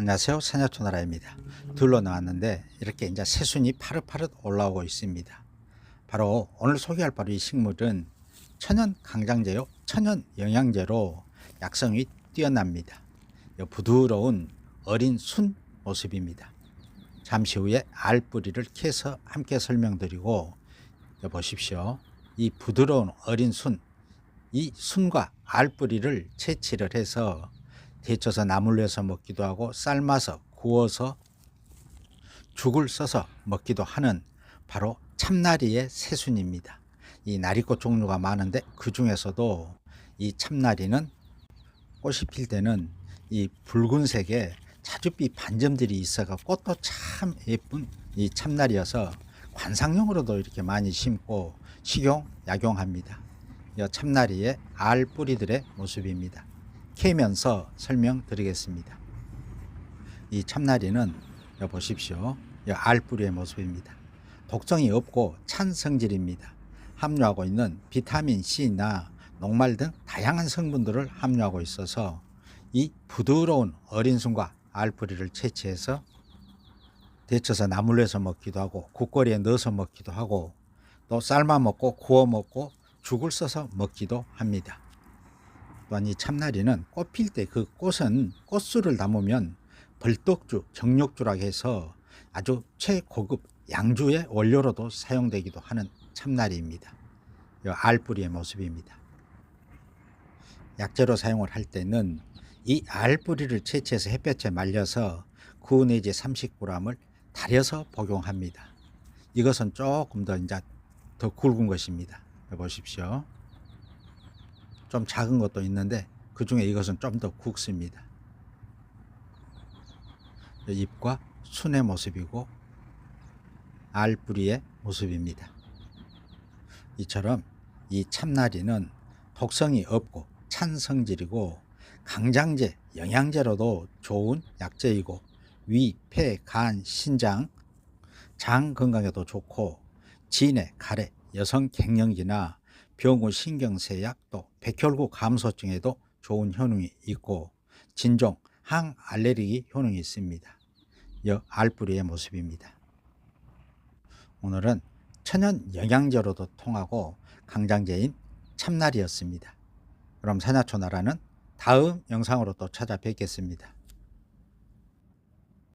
안녕하세요. 사냐초나라입니다. 둘러 나왔는데 이렇게 이제 새순이 파릇파릇 올라오고 있습니다. 바로 오늘 소개할 바로 이 식물은 천연 강장제요, 천연 영양제로 약성이 뛰어납니다. 이 부드러운 어린 순 모습입니다. 잠시 후에 알 뿌리를 캐서 함께 설명드리고 여 보십시오. 이 부드러운 어린 순, 이 순과 알 뿌리를 채취를 해서 데쳐서 나물려서 먹기도 하고 삶아서 구워서 죽을 써서 먹기도 하는 바로 참나리의 새순입니다. 이 나리꽃 종류가 많은데 그 중에서도 이 참나리는 꽃이 필 때는 이 붉은색의 자줏빛 반점들이 있어가 꽃도 참 예쁜 이 참나리여서 관상용으로도 이렇게 많이 심고 식용, 약용합니다. 이 참나리의 알 뿌리들의 모습입니다. 캐면서 설명드리겠습니다. 이 참나리는 여 보십시오. 이 알뿌리의 모습입니다. 독성이 없고 찬 성질입니다. 함유하고 있는 비타민 C나 녹말 등 다양한 성분들을 함유하고 있어서 이 부드러운 어린 순과 알뿌리를 채취해서 데쳐서 나물려서 먹기도 하고 국거리에 넣어서 먹기도 하고 또 삶아 먹고 구워 먹고 죽을 써서 먹기도 합니다. 또한 이 참나리는 꽃 필 때 그 꽃은 꽃술을 담으면 벌떡주, 정력주라고 해서 아주 최고급 양주의 원료로도 사용되기도 하는 참나리입니다. 이 알뿌리의 모습입니다. 약재로 사용을 할 때는 이 알뿌리를 채취해서 햇볕에 말려서 9 내지 30g을 달여서 복용합니다. 이것은 조금 더 이제 더 굵은 것입니다. 보십시오. 좀 작은 것도 있는데 그 중에 이것은 좀 더 굵습니다. 잎과 순의 모습이고 알뿌리의 모습입니다. 이처럼 이 참나리는 독성이 없고 찬 성질이고 강장제, 영양제로도 좋은 약재이고 위, 폐, 간, 신장, 장 건강에도 좋고 진해, 가래, 여성 갱년기나 병후 신경쇠약 또 백혈구 감소증에도 좋은 효능이 있고 진종, 항알레르기 효능이 있습니다. 여 알뿌리의 모습입니다. 오늘은 천연 영양제로도 통하고 강장제인 참나리였습니다. 그럼 사냐초나라는 다음 영상으로 또 찾아뵙겠습니다.